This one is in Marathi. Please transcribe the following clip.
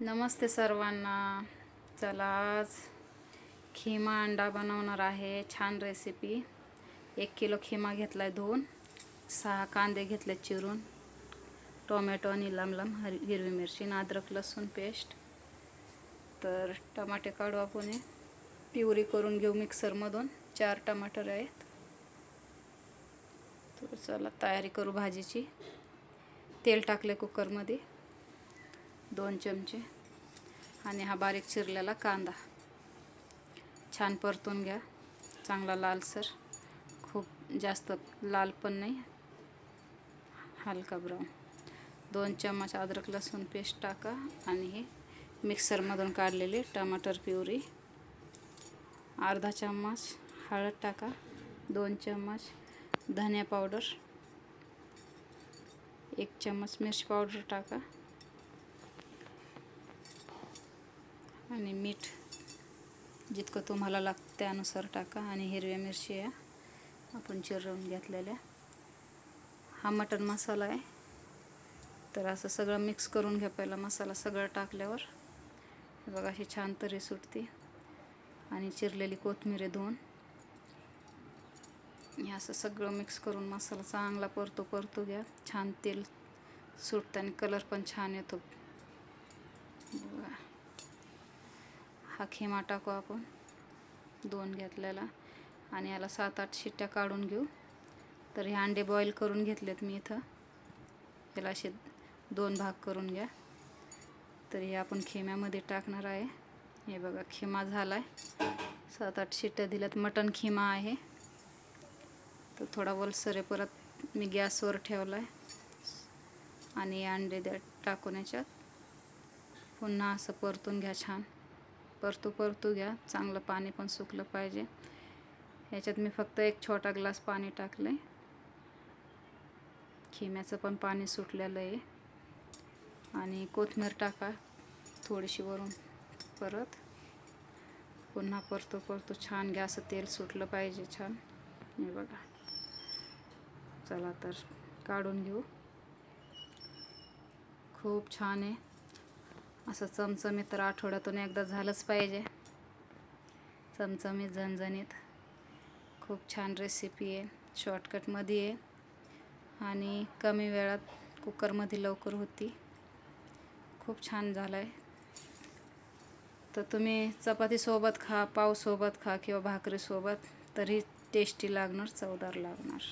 नमस्ते सर्वांना. चला आज खिमा अंडा बनवणार आहे. छान रेसिपी एक किलो खिमा घेतला आहे धुवून सहा कांदे घेतले चिरून. टोमॅटो आणि लांब हरी हिरवी मिरची अद्रक लसूण पेस्ट तर टमाटे काढू आपण हे. प्युरी करून घेऊ मिक्सरमधून चार टमाटर आहेत. तर चला तयारी करू भाजीची. तेल टाकले कुकरमध्ये दोन चमचे. आणि हा बारीक चिरलेला कांदा. छान परतून घ्या. चांगला लालसर. खूप जास्त लाल पण नाही. हलका ब्राऊन दोन चम्मच अद्रक लसूण पेस्ट टाका आणि हे मिक्सरमधून काढलेली टमाटर प्युरी. अर्धा चम्मच हळद टाका. दोन चम्मच धनिया पावडर. एक चम्मच मिरची पावडर टाका. आणि मीठ जितकं तुम्हाला लागतं त्यानुसार टाका आणि हिरव्या मिरची या. आपण चिरवून घेतलेल्या. हा मटण मसाला आहे. तर असं सगळं मिक्स करून घ्या पहिला मसाला सगळं टाकल्यावर. बघा अशी छान तरी सुटते. आणि चिरलेली कोथमिरे धुवून हे असं सगळं मिक्स करून मसाला चांगला परतो परतो घ्या. छान तेल सुटतं आणि कलर पण छान येतो. बघा. हा खेमा टाकू आपण. दोन घेतलेला. आणि याला सात आठ शिट्ट्या काढून घेऊ. तर हे अंडे बॉईल करून घेतलेत मी इथं. याला असे दोन भाग करून घ्या. तर हे आपण खिम्यामध्ये टाकणार आहे. हे बघा खिमा झाला आहे सात आठ शिट्ट्या दिल्यात. मटण खिमा आहे. तर थोडा वलसर आहे. परत मी गॅसवर ठेवला आहे आणि अंडे द्या टाकून याच्यात. पुन्हा असं परतून घ्या छान. परतू परतू घ्या. चांगलं पाणी पण सुकलं पाहिजे. ह्याच्यात मी फक्त एक छोटा ग्लास पाणी टाकलं आहे खिम्याचं पण पाणी सुटलेलं आहे. आणि कोथमीर टाका थोडीशी वरून परत. पुन्हा परतो परतो छान गॅस तेल सुटलं पाहिजे छान. हे बघा. चला तर काढून घेऊ. खूप छान आहे. असं चमचमीत तर आठवड्यातून एकदा झालंच पाहिजे. चमचमीत झणझणीत. खूप छान रेसिपी आहे. शॉर्टकटमध्ये आहे. आणि कमी वेळात कुकरमध्ये लवकर होती. खूप छान झालं आहे तर तुम्ही चपातीसोबत खा पावसोबत खा किंवा भाकरीसोबत तरी टेस्टी लागणार चवदार लागणार.